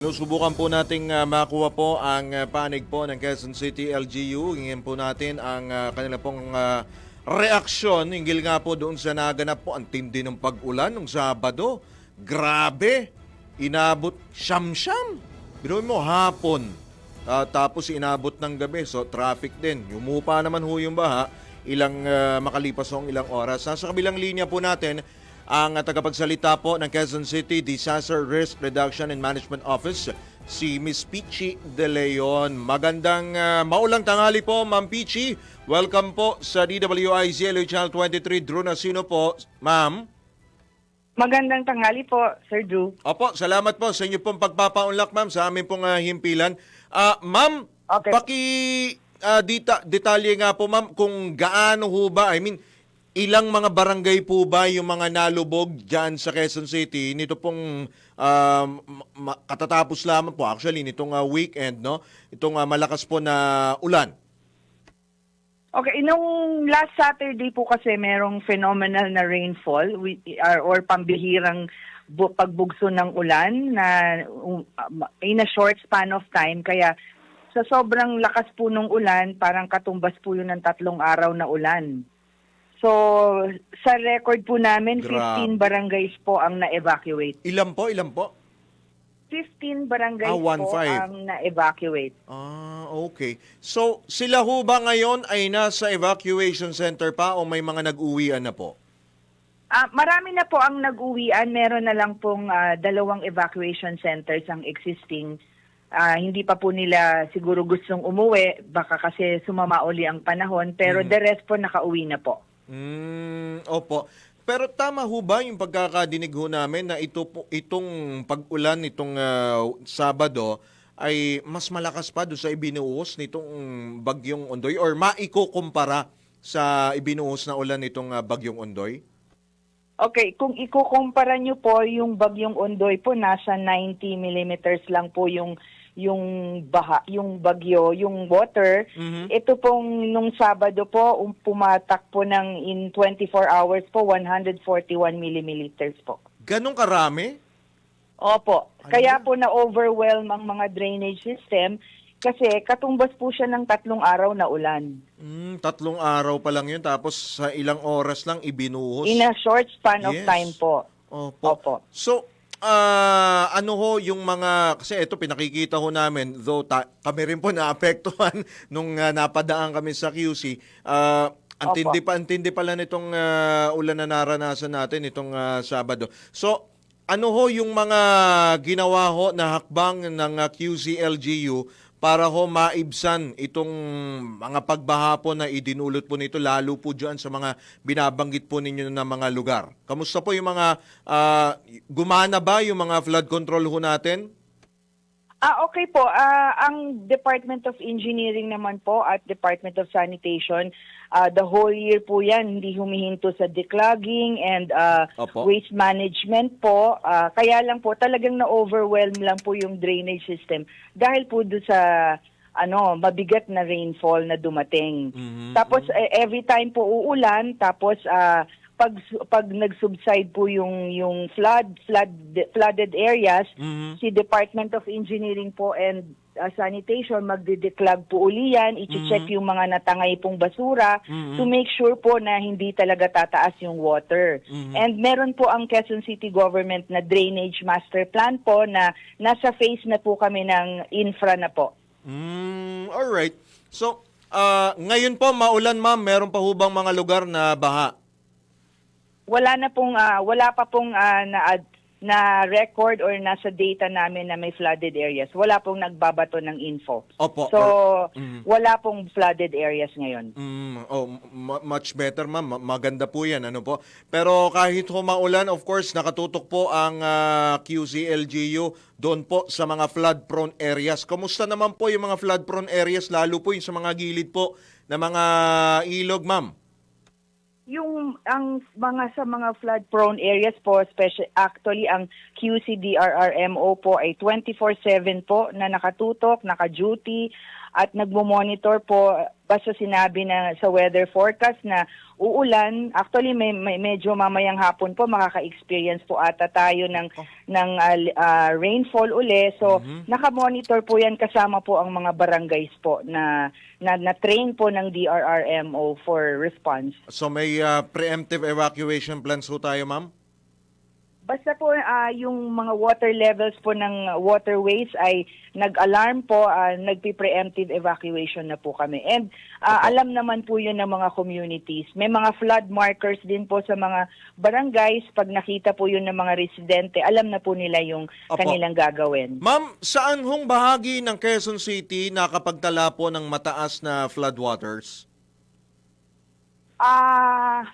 Subukan po nating uh, makuha po ang uh, panig po ng Quezon City LGU. Hingin po natin ang uh, kanila pong uh, reaksyon hinggil nga po doon sa naganap po ang tindi ng pag-ulan nung Sabado. Grabe! Inabot siyam-siyam. Binuhin mo, hapon. Ah, tapos inabot ng gabi, so traffic din. Yumupa naman ho yung baha. Ilang uh, makalipas ho ang ilang oras. Nasa kabilang linya po natin, ang uh, tagapagsalita po ng Quezon City Disaster Risk Reduction and Management Office, si Miss Pichi De Leon. Magandang uh, maulang tanghali po, Ma'am Pichi. Welcome po sa DWIZ LU Channel 23. Drew Nasino po, Ma'am. Magandang tanghali po, Sir Drew. Opo, salamat po sa inyo pong pagpapaunlak, ma'am, sa aming pong uh, himpilan. Ah, ma'am, Okay. paki ah, dita, detalye nga po, ma'am, kung gaano ho ba, I mean, ilang mga barangay po ba yung mga nalubog dyan sa Quezon City nito pong ma- katatapos lamang po, actually, nitong ah, weekend, no? Itong ah, malakas po na ulan. Okay, nung last Saturday po kasi merong phenomenal na rainfall or, or pambihirang bu- pagbugso ng ulan na um, in a short span of time. Kaya sa sobrang lakas po ng ulan, parang katumbas po yun ng tatlong araw na ulan. So, sa record po namin, Grabe. 15 barangays po ang na-evacuate. Ilan po, ilan po? 15 barangays Ah, one po five. ang na-evacuate. Ah, okay. So, sila ho ba ngayon ay nasa evacuation center pa o may mga nag-uwian na po? Ah, marami na po ang nag-uwian. Meron na lang pong ah, dalawang evacuation centers ang existing. Ah, hindi pa po nila siguro gustong umuwi. Baka kasi sumama uli ang panahon. Pero the rest po nakauwi na po. Mm, opo. Pero tama ho ba yung pagkakadinig ho namin na ito po, itong pag-ulan nitong ah, Sabado ay mas malakas pa doon sa ibinuhos nitong Bagyong Ondoy or maikukumpara sa ibinuhos na ulan nitong ah, Bagyong Ondoy? Okay, kung ikukumpara nyo po yung bagyong Ondoy po, nasa 90 millimeters lang po yung yung baha, yung bagyo, yung water. Mhm. Ito pong nung Sabado po, um, pumatak po ng in 24 hours po, 141 millimeters po. Ganong karami? Opo. Ano Kaya po na-overwhelm ang mga drainage system kasi katumbas po siya ng tatlong araw na ulan. Mm, tatlong araw pa lang yun tapos sa ilang oras lang ibinuhos. In a short span of Yes. time po. Opo. Opo. So, ah, ano ho yung mga, kasi ito pinakikita ho namin, though ta- kami rin po naapektuhan nung ah, napadaan kami sa QC, ah, ang Opo. tindi pa, ang tindi pala nitong ah, ulan na naranasan natin itong ah, Sabado. So, ano ho yung mga ginawa ho na hakbang ng ah, QC-LGU para ho maibsan itong mga pagbaha po na idinulot po nito lalo po dyan sa mga binabanggit po ninyo na mga lugar. Kamusta po yung mga ah, gumana ba yung mga flood control ho natin? Ah, okay po. Ah, ang Department of Engineering naman po at Department of Sanitation, ah, the whole year po yan, hindi humihinto sa declogging and ah, Opo. waste management po. Ah, kaya lang po, talagang na-overwhelm lang po yung drainage system dahil po doon sa ano, mabigat na rainfall na dumating. Mhm. Tapos eh, every time po uulan, tapos ah, pag pag nag-subside po yung yung flood flood flooded areas, Mhm. si Department of Engineering po and uh, Sanitation magde-declog po uli yan, i-check Mhm. yung mga natangay pong basura Mhm. to make sure po na hindi talaga tataas yung water. Mhm. And meron po ang Quezon City Government na drainage master plan po na nasa phase na po kami ng infra na po. Mm, all right. So, ah, ngayon po maulan ma'am, meron pa ho bang mga lugar na baha? Wala na pong ah, wala pa pong ah, na na record or nasa data namin na may flooded areas. Wala pong nagbabato ng info. Opo. So, or- Mhm. wala pong flooded areas ngayon. Mm, oh, much better ma'am. Ma- Maganda po 'yan, ano po. Pero kahit humaulan, of course, nakatutok po ang ah, QCLGU doon po sa mga flood prone areas. Kumusta naman po yung mga flood prone areas lalo po yung sa mga gilid po na mga ilog, ma'am? Yung ang mga sa mga flood prone areas po, especially actually ang QCDRRMO po ay 24/7 po na nakatutok, naka-duty at nagmo-monitor po basta sinabi na sa weather forecast na uulan. Actually, may, may medyo mamayang hapon po makaka-experience po ata tayo ng ng ah, li- ah, rainfall uli. So, naka-monitor po 'yan kasama po ang mga barangays po na na, na train po ng DRRMO for response. So may ah, preemptive evacuation plans ho tayo, ma'am? Basta po ah, yung mga water levels po ng waterways ay nag-alarm po, ah, nagpi-preemptive evacuation na po kami. And ah, alam naman po yun ng mga communities. May mga flood markers din po sa mga barangays. Pag nakita po yun ng mga residente, alam na po nila yung Opo. kanilang gagawin. Ma'am, saan hong bahagi ng Quezon City nakapagtala po ng mataas na floodwaters? Ah,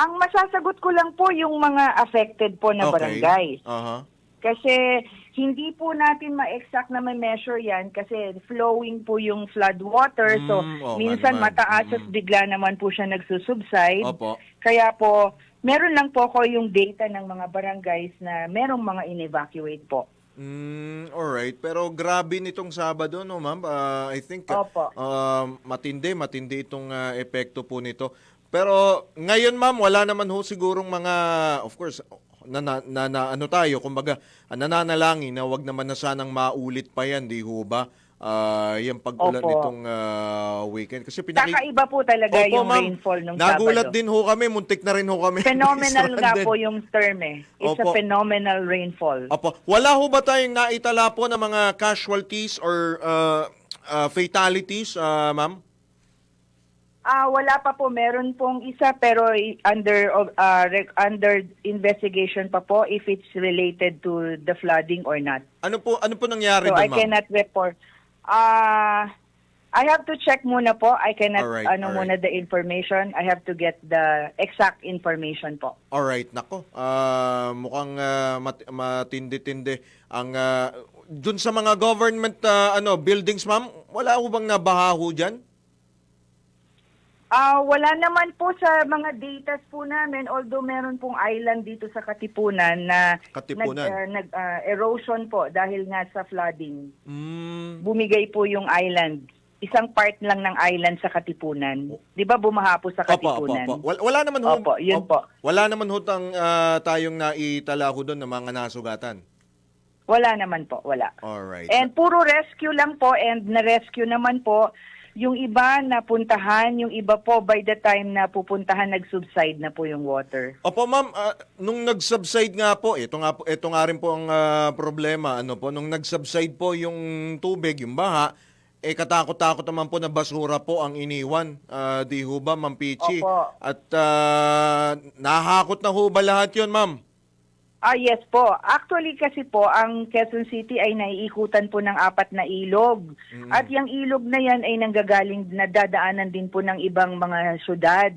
ang masasagot ko lang po yung mga affected po na barangays. Aha. Kasi hindi po natin ma-exact na may measure yan kasi flowing po yung flood water. so, Mm, oo nga minsan naman. mataas at Mm. bigla naman po siya nagsusubside. Opo. Kaya po, meron lang po ko yung data ng mga barangays na merong mga in-evacuate po. Mm, alright. Pero grabe nitong Sabado, no, ma'am? Ah, I think Opo. ah, matindi, matindi itong ah, epekto po nito. Pero ngayon, ma'am, wala naman ho sigurong mga, of course, na, na, na, na- ano tayo, kumbaga, ah, nananalangin na wag naman na sanang maulit pa yan, di ho ba? Ah, yung pag-ulan Opo. nitong ah, weekend. Kasi pinaki- Kakaiba po talaga Opo, yung ma'am. rainfall nung Nagulat Sabado. din ho kami, muntik na rin ho kami. Phenomenal nga po yung term eh. It's Opo. a phenomenal rainfall. Opo. Wala ho ba tayong naitala po ng mga casualties or uh, uh, fatalities, uh, ma'am? Ah, wala pa po. Meron pong isa pero under uh, under investigation pa po if it's related to the flooding or not. Ano po ano po nangyari So doon, I ma'am? cannot report. Ah, I have to check muna po. I cannot Alright, ano alright. muna the information. I have to get the exact information po. All right, nako. Ah, mukhang ah, mat- matindi-tindi ang uh, doon sa mga government ah, ano buildings, ma'am. Wala ho bang nabaha ho diyan? Ah, wala naman po sa mga datas po namin although meron pong island dito sa Katipunan na Katipunan. nag, ah, nag ah, erosion po dahil nga sa flooding. Mm, bumigay po yung island. Isang part lang ng island sa Katipunan. 'Di ba bumaha po sa Opo, opo, Katipunan? opo. Wala, wala naman ho. Opo, yun op- po. Wala naman ho tang, ah, tayong naitala ho doon ng mga nasugatan. Wala naman po, wala. All right. And puro rescue lang po and na-rescue naman po yung iba na puntahan, yung iba po by the time na pupuntahan nag-subside na po yung water. Opo ma'am, ah, nung nag-subside nga po, ito nga po, ito nga rin po ang ah, problema, ano po, nung nag-subside po yung tubig, yung baha, eh katakot-takot naman po na basura po ang iniwan. Ah, di ho ba, Ma'am Pichi? Opo. At ah, nahakot na ho ba lahat yun, ma'am? Ah, yes po. Actually kasi po, ang Quezon City ay naiikutan po ng apat na ilog. At yung ilog na yan ay nanggagaling, nadadaanan din po ng ibang mga syudad.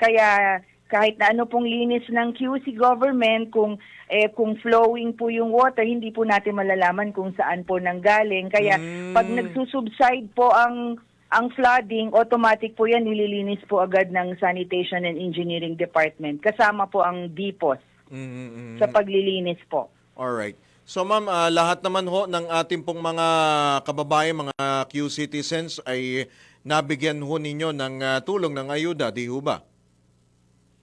Kaya kahit na ano pong linis ng QC government, kung eh, kung flowing po yung water, hindi po natin malalaman kung saan po nanggaling. Kaya Mm. pag nagsusubside po ang ang flooding, automatic po yan, nililinis po agad ng Sanitation and Engineering Department. Kasama po ang DPOS Mm-mm. sa paglilinis po. Alright. So ma'am, ah, lahat naman ho ng ating pong mga kababayan, mga Q citizens ay nabigyan ho ninyo ng ah, tulong ng ayuda, di ho ba?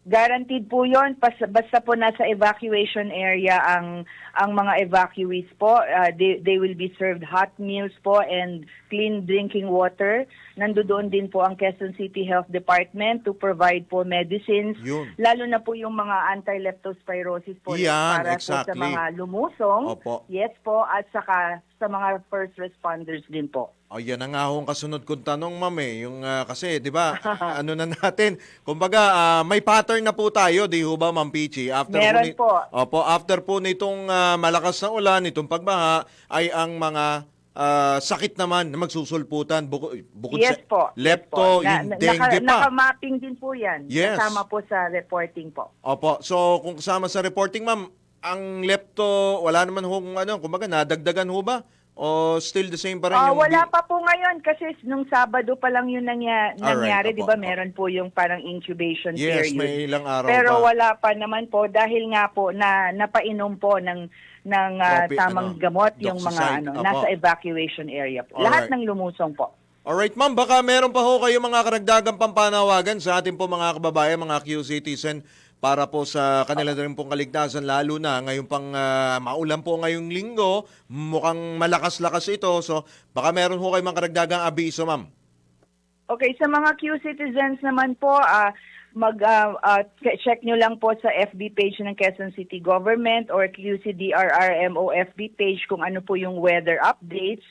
Guaranteed po 'yon basta, po nasa evacuation area ang ang mga evacuees po uh, they, they will be served hot meals po and clean drinking water. Nandoon din po ang Quezon City Health Department to provide po medicines Yun. lalo na po yung mga anti-leptospirosis po Yan, para po sa exactly. mga lumusong. Opo. Yes po at saka sa mga first responders din po. Ayan na nga ang kasunod kong tanong, ma'am eh. Yung, ah, kasi, di ba, ano na natin, kumbaga, ah, may pattern na po tayo, di ho ba, Ma'am Pichi? After Meron po. Opo, after po nitong ah, malakas na ulan, itong pagbaha, ay ang mga ah, sakit naman na magsusulputan, bukod, bukod yes sa po. lepto, yes po. Yung na- dengue naka, pa. Naka-mapping din po yan. Yes. Kasama po sa reporting po. Opo, so kung kasama sa reporting, ma'am, ang lepto, wala naman ho kung ano, kumbaga, nadagdagan ho ba? O still the same pa rin Ah, yung... wala pa po ngayon kasi nung Sabado pa lang yun nangya, Alright, nangyari, opo, 'di ba? opo. Meron po yung parang incubation Yes, period. may ilang araw Pero pa. wala pa naman po dahil nga po na napainom po ng ng ah, Tropi- tamang ano, gamot yung mga doxycycline, ano, opo. nasa evacuation area po. Alright. Lahat ng lumusong po. Alright ma'am, baka meron pa ho kayo mga karagdagang pampanawagan sa ating po mga kababayan, mga Q-citizen para po sa kanila rin pong kaligtasan lalo na ngayon pang ah, maulan po ngayong linggo, mukhang malakas-lakas ito. So baka meron ho kayo mga karagdagang abiso ma'am. Okay, sa mga Q-citizens naman po, ah, mag ah, ah, check nyo lang po sa FB page ng Quezon City Government or QCDRRMO FB page kung ano po yung weather updates.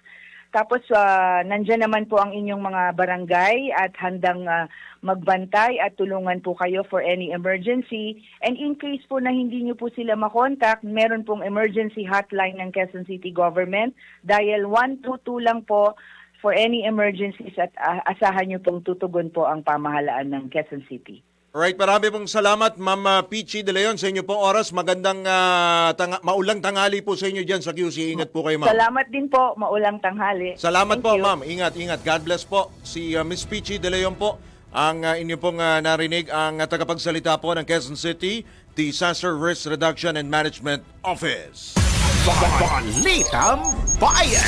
Tapos ah, nandyan naman po ang inyong mga barangay at handang ah, magbantay at tulungan po kayo for any emergency. And in case po na hindi nyo po sila makontak, meron pong emergency hotline ng Quezon City Government. Dial 122 lang po for any emergencies at ah, asahan nyo pong tutugon po ang pamahalaan ng Quezon City. Alright, marami pong salamat Ma'am ah, Peachy De Leon sa inyo pong oras. Magandang ah, tanga- maulang tanghali po sa inyo dyan sa QC. Ingat po kayo ma'am. Salamat din po, maulang tanghali. Salamat Thank po, you. ma'am. Ingat, ingat. God bless po. Si uh, Miss Peachy De Leon po, ang uh, inyo pong uh, narinig, ang uh, tagapagsalita po ng Quezon City Disaster Risk Reduction and Management Office. Balitang Bayan!